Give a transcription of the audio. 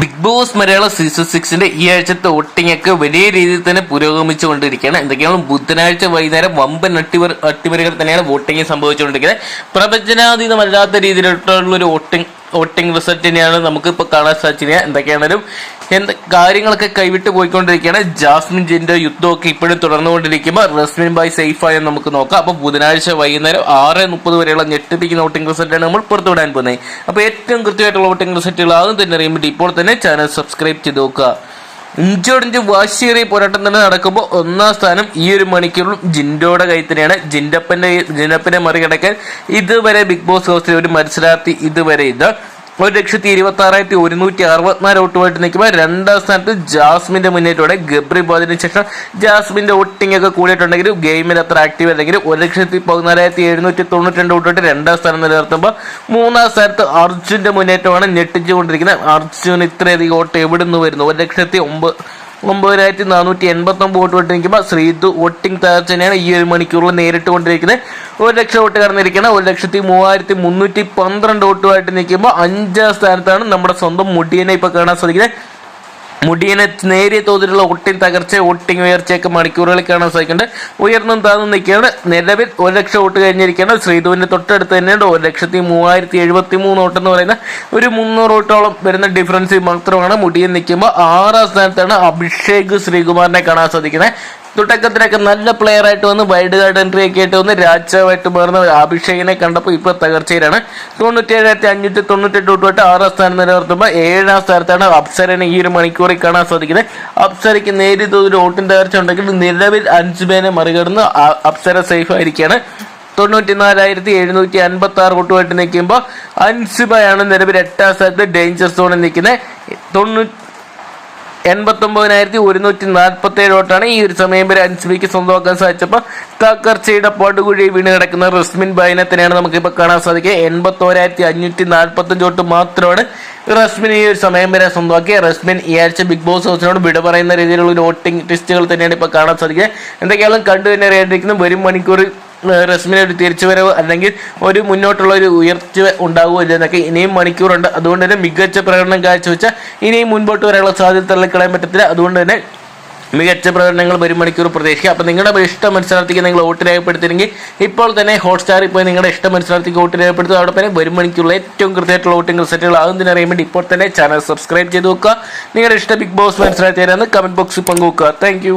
Big boss Malayalam season സിക്സിന്റെ ഈ ആഴ്ചത്തെ ഒട്ടിങ്ങൊക്കെ വലിയ രീതിയിൽ തന്നെ പുരോഗമിച്ചുകൊണ്ടിരിക്കുകയാണ്. എന്തൊക്കെയാണ് ബുധനാഴ്ച വൈകുന്നേരം വമ്പൻ അട്ടിമർ അട്ടിമറികൾ തന്നെയാണ് വോട്ടിംഗ് സംഭവിച്ചുകൊണ്ടിരിക്കുന്നത്. പ്രവചനാതീതമല്ലാത്ത രീതിയിലുള്ള ഒരു വോട്ടിംഗ് വോട്ടിംഗ് റിസൾട്ട് തന്നെയാണ് നമുക്ക് ഇപ്പോൾ കാണാൻ സാധിച്ചത്. എന്തൊക്കെയാണെങ്കിലും എന്ത് കാര്യങ്ങളൊക്കെ കൈവിട്ട് പോയിക്കൊണ്ടിരിക്കുകയാണ്. ജാസ്മിൻ ജിന്റെ യുദ്ധമൊക്കെ ഇപ്പോഴും തുടർന്നുകൊണ്ടിരിക്കുമ്പോൾ റസ്മിൻ ബായ് സേഫായ നമുക്ക് നോക്കാം. അപ്പോൾ ബുധനാഴ്ച വൈകുന്നേരം ആറ് മുപ്പത് വരെയുള്ള ഞെട്ടിപ്പിക്കുന്ന വോട്ടിംഗ് റിസൾട്ടാണ് നമ്മൾ പുറത്തുവിടാൻ പോകുന്നത്. അപ്പോൾ ഏറ്റവും കൃത്യമായിട്ടുള്ള വോട്ടിംഗ് റിസൾട്ടുകൾ ആദ്യം തന്നെ അറിയാൻ വേണ്ടി ഇപ്പോൾ തന്നെ ചാനൽ സബ്സ്ക്രൈബ് ചെയ്ത് നോക്കുക. ഇഞ്ചോടിഞ്ച് വാശിയേറിയ പോരാട്ടം തന്നെ നടക്കുമ്പോൾ ഒന്നാം സ്ഥാനം ഈ ഒരു മണിക്കൂറിലും ജിൻഡോയുടെ കൈ തന്നെയാണ്. ജിൻഡപ്പന്റെ ജിൻഡപ്പനെ മറികടക്കാൻ ഇതുവരെ ബിഗ് ബോസ് ഹൗസിലെ ഒരു മത്സരാർത്ഥി ഇതുവരെ ഇത് ഒരു ലക്ഷത്തി ഇരുപത്തി ആറായിരത്തി ഒരുന്നൂറ്റി അറുപത്തിനാല് വോട്ടുമായിട്ട് നിൽക്കുമ്പോൾ രണ്ടാം സ്ഥാനത്ത് ജാസ്മിന്റെ മുന്നേറ്റോടെ ഗബ്രി പോയതിനു ശേഷം ജാസ്മിന്റെ വോട്ടിംഗ് ഒക്കെ കൂടിയിട്ടുണ്ടെങ്കിലും ഗെയിമിൽ അത്ര ആക്റ്റീവ് അല്ലെങ്കിൽ ഒരു ലക്ഷത്തി പതിനാലായിരത്തി എഴുന്നൂറ്റി തൊണ്ണൂറ്റി രണ്ട് ഓട്ടുമായിട്ട് രണ്ടാം സ്ഥാനം നിലനിർത്തുമ്പോൾ മൂന്നാം സ്ഥാനത്ത് അർജുന്റെ മുന്നേറ്റമാണ് ഞെട്ടിച്ചുകൊണ്ടിരിക്കുന്നത്. അർജുൻ ഇത്രയധികം വോട്ട് നിന്ന് വരുന്നു? ഒരു ലക്ഷത്തി ഒമ്പത് ഒമ്പതിനായിരത്തി നാനൂറ്റി എൺപത്തൊമ്പത് വോട്ട് വിട്ട് നിൽക്കുമ്പോൾ ശ്രീതു വോട്ടിംഗ് തകർച്ചനെയാണ് ഈ ഒരു മണിക്കൂറിൽ നേരിട്ട് കൊണ്ടിരിക്കുന്നത് ഒരു ലക്ഷം വോട്ട് കടന്നിരിക്കുന്നത് ഒരു ലക്ഷത്തി മൂവായിരത്തി മുന്നൂറ്റി പന്ത്രണ്ട് വോട്ടുമായിട്ട് നിൽക്കുമ്പോൾ അഞ്ചാം സ്ഥാനത്താണ് നമ്മുടെ സ്വന്തം മുടിയനെ ഇപ്പോൾ കാണാൻ സാധിക്കുന്നത്. മുടിയനെ നേരിയ തോതിലുള്ള ഒട്ടിങ് തകർച്ച ഒട്ടിങ് ഉയർച്ചയൊക്കെ മണിക്കൂറുകളിൽ കാണാൻ സാധിക്കുന്നുണ്ട്. ഉയർന്നും താഴ്ന്നും നിൽക്കുകയാണ്. നിലവിൽ ഒരു ലക്ഷം വോട്ട് കഴിഞ്ഞിരിക്കുകയാണ്. ശ്രീധുവിന്റെ തൊട്ടടുത്ത് തന്നെയുണ്ട്. ഒരു ലക്ഷത്തി മൂവായിരത്തി എഴുപത്തി മൂന്ന് വോട്ട് എന്ന് പറയുന്ന ഒരു മുന്നൂറ് വോട്ടോളം വരുന്ന ഡിഫറൻസ് മാത്രമാണ്. മുടിയൻ നിൽക്കുമ്പോൾ ആറാം സ്ഥാനത്താണ് അഭിഷേക് ശ്രീകുമാറിനെ കാണാൻ സാധിക്കുന്നത്. തുടക്കത്തിലൊക്കെ നല്ല പ്ലെയർ ആയിട്ട് വന്ന് വൈഡ് ഗാർഡ് എൻട്രി ഒക്കെ ആയിട്ട് വന്ന് രാജാവായിട്ട് മാറുന്ന അഭിഷേകിനെ കണ്ടപ്പോൾ ഇപ്പോൾ തകർച്ചയിലാണ്. തൊണ്ണൂറ്റി ഏഴായിരത്തി അഞ്ഞൂറ്റി തൊണ്ണൂറ്റെട്ട് തൊട്ട് ആറാം സ്ഥാനം നിലനിർത്തുമ്പോൾ ഏഴാം സ്ഥാനത്താണ് അപ്സരനെ ഈ ഒരു മണിക്കൂറിൽ കാണാൻ സാധിക്കുന്നത്. അപ്സരയ്ക്ക് നേരിയ തോതിൽ ഓട്ടിൻ തകർച്ച ഉണ്ടെങ്കിൽ നിലവിൽ അഞ്ചുബേനെ മറികടന്ന് അപ്സര സേഫ് ആയിരിക്കുകയാണ്. തൊണ്ണൂറ്റി നാലായിരത്തി എഴുന്നൂറ്റി അൻപത്തി ആറ് വോട്ടുമായിട്ട് നിൽക്കുമ്പോൾ അൻസിബയാണ് നിലവിൽ എട്ടാം സ്ഥാനത്ത് ഡേഞ്ചർ സോണിൽ നിൽക്കുന്നത്. തൊണ്ണൂറ്റി എൺപത്തൊമ്പതിനായിരത്തി ഒരുന്നൂറ്റി നാൽപ്പത്തി ഏഴ് വോട്ടാണ് ഈ ഒരു സമയം വരെ അൻസിബിക്ക് സ്വന്തമാക്കാൻ സാധിച്ചപ്പോൾ തകർച്ചയുടെ പടുകുഴി വീണ് കിടക്കുന്ന റസ്മിൻ ബൈനത്തിനെയാണ് നമുക്കിപ്പോൾ കാണാൻ സാധിക്കുക. എൺപത്തോരായിരത്തി അഞ്ഞൂറ്റി നാൽപ്പത്തഞ്ച് വോട്ട് മാത്രമാണ് റസ്മിൻ ഈ ഒരു സമയം വരെ സ്വന്തമാക്കിയ റസ്മിൻ ഈ ആഴ്ച ബിഗ് ബോസ് ഹൗസിനോട് വിട പറയുന്ന രീതിയിലുള്ള നോട്ടിംഗ് ടെസ്റ്റുകൾ തന്നെയാണ് ഇപ്പോൾ കാണാൻ സാധിക്കുക. എന്തൊക്കെയാലും കണ്ടു തന്നെ അറിയാണ്ടിരിക്കുന്നു. വരും മണിക്കൂർ റസ്മിന് ഒരു തിരിച്ചുവരവ് അല്ലെങ്കിൽ ഒരു മുന്നോട്ടുള്ള ഒരു ഉയർച്ച ഉണ്ടാവുമോ ഇല്ലെന്നൊക്കെ ഇനിയും മണിക്കൂറുണ്ട്. അതുകൊണ്ട് തന്നെ മികച്ച പ്രകടനം കാഴ്ചവെച്ച ഇനിയും മുൻപോട്ട് വരാനുള്ള സാധ്യത തള്ളിക്കളയാൻ പറ്റത്തില്ല. അതുകൊണ്ട് തന്നെ മികച്ച പ്രകടനങ്ങൾ വരും മണിക്കൂർ പ്രതീക്ഷിക്കുക അപ്പം നിങ്ങളുടെ ഇഷ്ട മത്സരാർത്ഥിക്ക് നിങ്ങൾ വോട്ട് രേഖപ്പെടുത്തിയെങ്കിൽ ഇപ്പോൾ തന്നെ ഹോട്ട്സ്റ്റാറിൽ പോയി നിങ്ങളുടെ ഇഷ്ട മത്സരാർത്ഥിക്ക് വോട്ട് രേഖപ്പെടുത്തുക. അവിടെ തന്നെ വരും മണിക്കൂറിൽ ഏറ്റവും കൃത്യമായിട്ടുള്ള വോട്ടിംഗ് റിസൾട്ടുകൾ ആകുന്നതിന് അറിയാൻ വേണ്ടി ഇപ്പോൾ തന്നെ ചാനൽ സബ്സ്ക്രൈബ് ചെയ്ത് വെക്കുക നിങ്ങളുടെ ഇഷ്ട ബിഗ് ബോസ് മത്സരാർത്ഥി കമന്റ് ബോക്സിൽ പങ്കുവെക്കുക. താങ്ക്